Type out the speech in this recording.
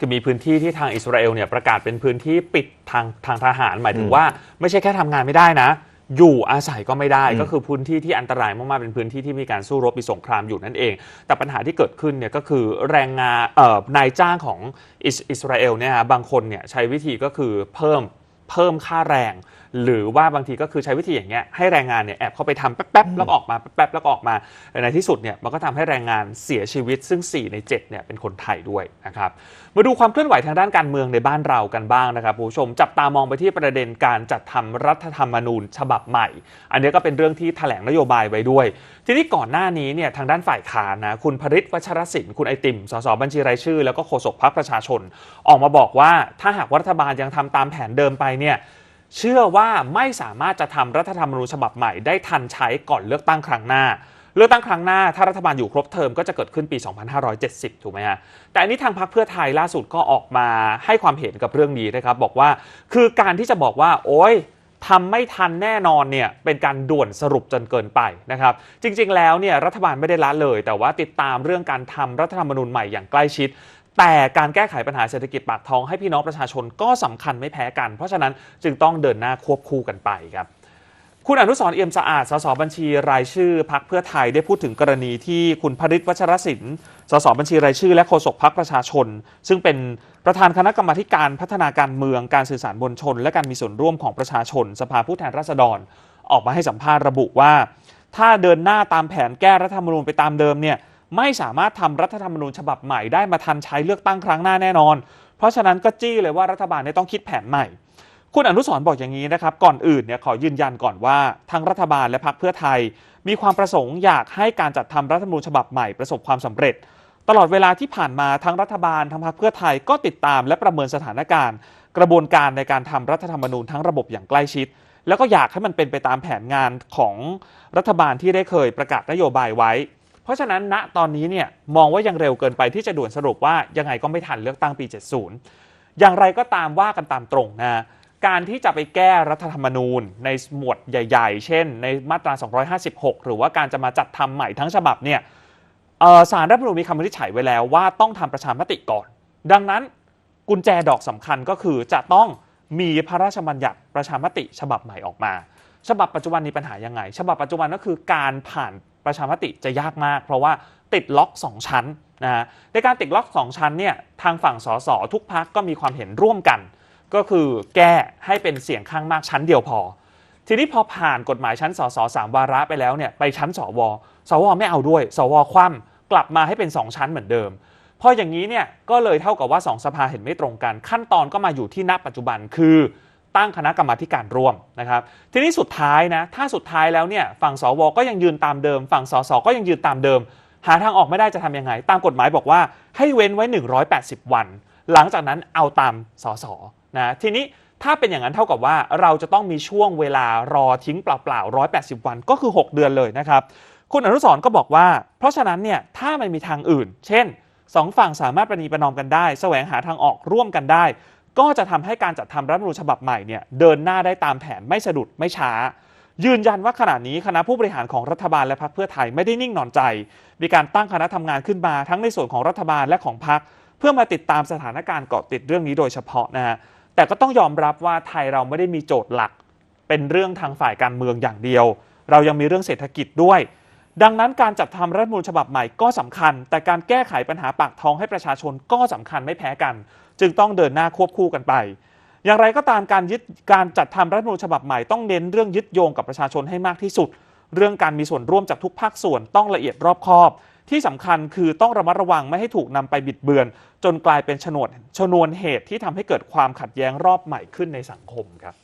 คือมีพื้นที่ที่ทางอิสราเอลเนี่ยประกาศเป็นพื้นที่ปิดทางทางทหาร หมายถึงว่าไม่ใช่แค่ทำงานไม่ได้นะ อยู่อาศัยก็ไม่ได้อืมก็คือพื้นที่ที่อันตรายมากๆเป็นพื้นที่ที่มีการสู้รบมีสงครามอยู่นั่นเอง แต่ปัญหาที่เกิดขึ้นเนี่ยก็คือแรงงานเอ่อนายจ้างของอิสอิสราเอลเนี่ยฮะบางคนเนี่ยใช้วิธีก็คือเพิ่ม เพิ่มค่าแรง หรือว่าบางทีก็คือใช้วิธีอย่างเงี้ยให้แรงงานเนี่ยแอบเข้าไปทำแป๊บๆแล้วก็ออกมาแป๊บๆแล้วก็ออกมาในที่สุดเนี่ยมันก็ทำให้แรงงานเสียชีวิตซึ่ง 4 ใน7เนี่ยเป็นคนไทยด้วยนะครับมาดูความเคลื่อนไหวทางด้านการเมืองในบ้านเรากันบ้างนะครับคุณผู้ชมจับตามองไปที่ประเด็นการจัดทำรัฐธรรมนูญฉบับใหม่ อันนี้ก็เป็นเรื่องที่แถลงนโยบายไว้ด้วย ทีนี้ก่อนหน้านี้เนี่ยทางด้านฝ่ายค้านนะคุณพริตวัชรศิลป์คุณไอติมสสบัญชีรายชื่อ แล้วก็โฆษกพรรคประชาชน ออกมาบอกว่าถ้าหากรัฐบาลยังทำตามแผนเดิมไปเนี่ยเชื่อว่าไม่สามารถจะทำรัฐธรรมนูญฉบับใหม่ได้ทันใช้ก่อนเลือกตั้งครั้งหน้า เลือกตั้งครั้งหน้า ถ้ารัฐบาลอยู่ครบเทอมก็จะเกิดขึ้นปี 2570 ถูกไหมฮะแต่อันนี้ทางพรรคเพื่อไทยล่าสุดก็ออกมาให้ความเห็นกับเรื่องนี้นะครับบอกว่า คือการที่จะบอกว่า โอ๊ย ทำไม่ทันแน่นอนเนี่ยเป็นการด่วนสรุปจนเกินไปนะครับ จริง ๆ แล้วเนี่ยรัฐบาลไม่ได้ละเลย แต่ว่าติดตามเรื่องการทำรัฐธรรมนูญใหม่อย่างใกล้ชิด แต่การแก้ไขปัญหาเศรษฐกิจปากท้องให้พี่น้องประชาชนก็สำคัญไม่แพ้กัน เพราะฉะนั้นจึงต้องเดินหน้าควบคู่กันไปครับ คุณอนุสรเอี่ยมสะอาด สสบัญชีรายชื่อพักเพื่อไทยได้พูดถึงกรณีที่คุณพริตวัชรศิลป์ สสบัญชีรายชื่อ และโฆษกพักประชาชน ซึ่งเป็นประธานคณะกรรมาการพัฒนาการเมืองการสื่อสารมวลชน และการมีส่วนร่วมของประชาชน สภาผู้แทนราษฎร ออกมาให้สัมภาษณ์ระบุว่า ถ้าเดินหน้าตามแผนแก้รัฐธรรมนูญไปตามเดิมเนี่ยไม่สามารถทำรัฐธรรมนูญฉบับใหม่ได้มาทันใช้เลือกตั้งครั้งหน้าแน่นอน เพราะฉะนั้นก็จี้เลยว่ารัฐบาลเนี่ยต้องคิดแผนใหม่ คุณอนุสรบอกอย่างนี้นะครับ ก่อนอื่นเนี่ยขอยืนยันก่อนว่าทั้งรัฐบาลและพรรคเพื่อไทย มีความประสงค์อยากให้การจัดทำรัฐธรรมนูญฉบับใหม่ประสบความสำเร็จ ตลอดเวลาที่ผ่านมาทั้งรัฐบาลทั้งพรรคเพื่อไทยก็ติดตามและประเมินสถานการณ์ กระบวนการในการทำรัฐธรรมนูญทั้งระบบอย่างใกล้ชิด แล้วก็อยากให้มันเป็นไปตามแผนงานของรัฐบาลที่ได้เคยประกาศนโยบายไว้ เพราะฉะนั้นณตอนนี้เนี่ยมองว่ายังเร็วเกินไปที่จะด่วนสรุปว่ายังไงก็ไม่ทันเลือกตั้งปี 70 อย่างไรก็ตามว่ากันตามตรงนะ การที่จะไปแก้รัฐธรรมนูญ ในหมวดใหญ่ ๆ เช่น ในมาตรา 256 หรือว่าการจะมาจัดทำใหม่ทั้งฉบับเนี่ยสารรัฐธรรมนูญมีคำวินิจฉัยไว้แล้วว่าต้องทำประชามติก่อน ดังนั้นกุญแจดอกสำคัญก็คือจะต้องมีพระราชบัญญัติประชามติฉบับใหม่ออกมา ฉบับปัจจุบันมีปัญหายังไง ฉบับปัจจุบันก็คือการผ่านประชามติจะยากมาก เพราะว่าติดล็อก 2 ชั้นนะฮะในการติดล็อก 2 ชั้นเนี่ยทางฝั่งสสทุกพักก็มีความเห็นร่วมกัน ก็คือแก้ให้เป็นเสียงข้างมากชั้นเดียวพอ ทีนี้พอผ่านกฎหมายชั้นสสสามวาระไปแล้วเนี่ยไปชั้นสวสวไม่เอาด้วย สวคว่ำกลับมาให้เป็น 2 ชั้นเหมือนเดิมพออย่างนี้เนี่ยก็เลยเท่ากับว่า 2 สภาเห็นไม่ตรงกัน ขั้นตอนก็มาอยู่ที่ณปัจจุบันคือตั้งคณะกรรมาการร่วมนะครับ ทีนี้สุดท้ายนะถ้าสุดท้ายแล้วเนี่ยฝั่งสวก็ยังยืนตามเดิม ฝั่งสสก็ยังยืนตามเดิม หาทางออกไม่ได้จะทำยังไง ตามกฎหมายบอกว่าให้เว้นไว้ 180 วัน หลังจากนั้นเอาตามสส นะทีนี้ถ้าเป็นอย่างนั้นเท่ากับว่าเราจะต้องมีช่วงเวลารอทิ้งเปล่าๆ 180 วันก็คือ 6 เดือนเลยนะครับ คุณอนุสร์ก็บอกว่า เพราะฉะนั้นเนี่ยถ้ามันมีทางอื่น เช่นสองฝั่งสามารถประนีประนอมกันได้ แสวงหาทางออกร่วมกันได้ ก็จะทำให้การจัดทำรัฐธรรมนูญฉบับใหม่เนี่ยเดินหน้าได้ตามแผนไม่สะดุดไม่ช้า ยืนยันว่าขณะนี้คณะผู้บริหารของรัฐบาลและพรรคเพื่อไทยไม่ได้นิ่งนอนใจ มีการตั้งคณะทำงานขึ้นมาทั้งในส่วนของรัฐบาลและของพรรคเพื่อมาติดตามสถานการณ์เกาะติดเรื่องนี้โดยเฉพาะนะฮะ แต่ก็ต้องยอมรับว่าไทยเราไม่ได้มีโจทย์หลัก เป็นเรื่องทางฝ่ายการเมืองอย่างเดียว เรายังมีเรื่องเศรษฐกิจด้วย ดังนั้นการจัดทำรัฐมนูญฉบับใหม่ก็สำคัญ แต่การแก้ไขปัญหาปากท้องให้ประชาชนก็สำคัญไม่แพ้กัน จึงต้องเดินหน้าควบคู่กันไป อย่างไรก็ตามการยึดการจัดทำรัฐมนูญฉบับใหม่ต้องเน้นเรื่องยึดโยงกับประชาชนให้มากที่สุด เรื่องการมีส่วนร่วมจากทุกภาคส่วนต้องละเอียดรอบคอบ ที่สำคัญคือต้องระมัดระวังไม่ให้ถูกนำไปบิดเบือน จนกลายเป็นชนวนชนวนเหตุที่ทำให้เกิดความขัดแย้งรอบใหม่ขึ้นในสังคมครับ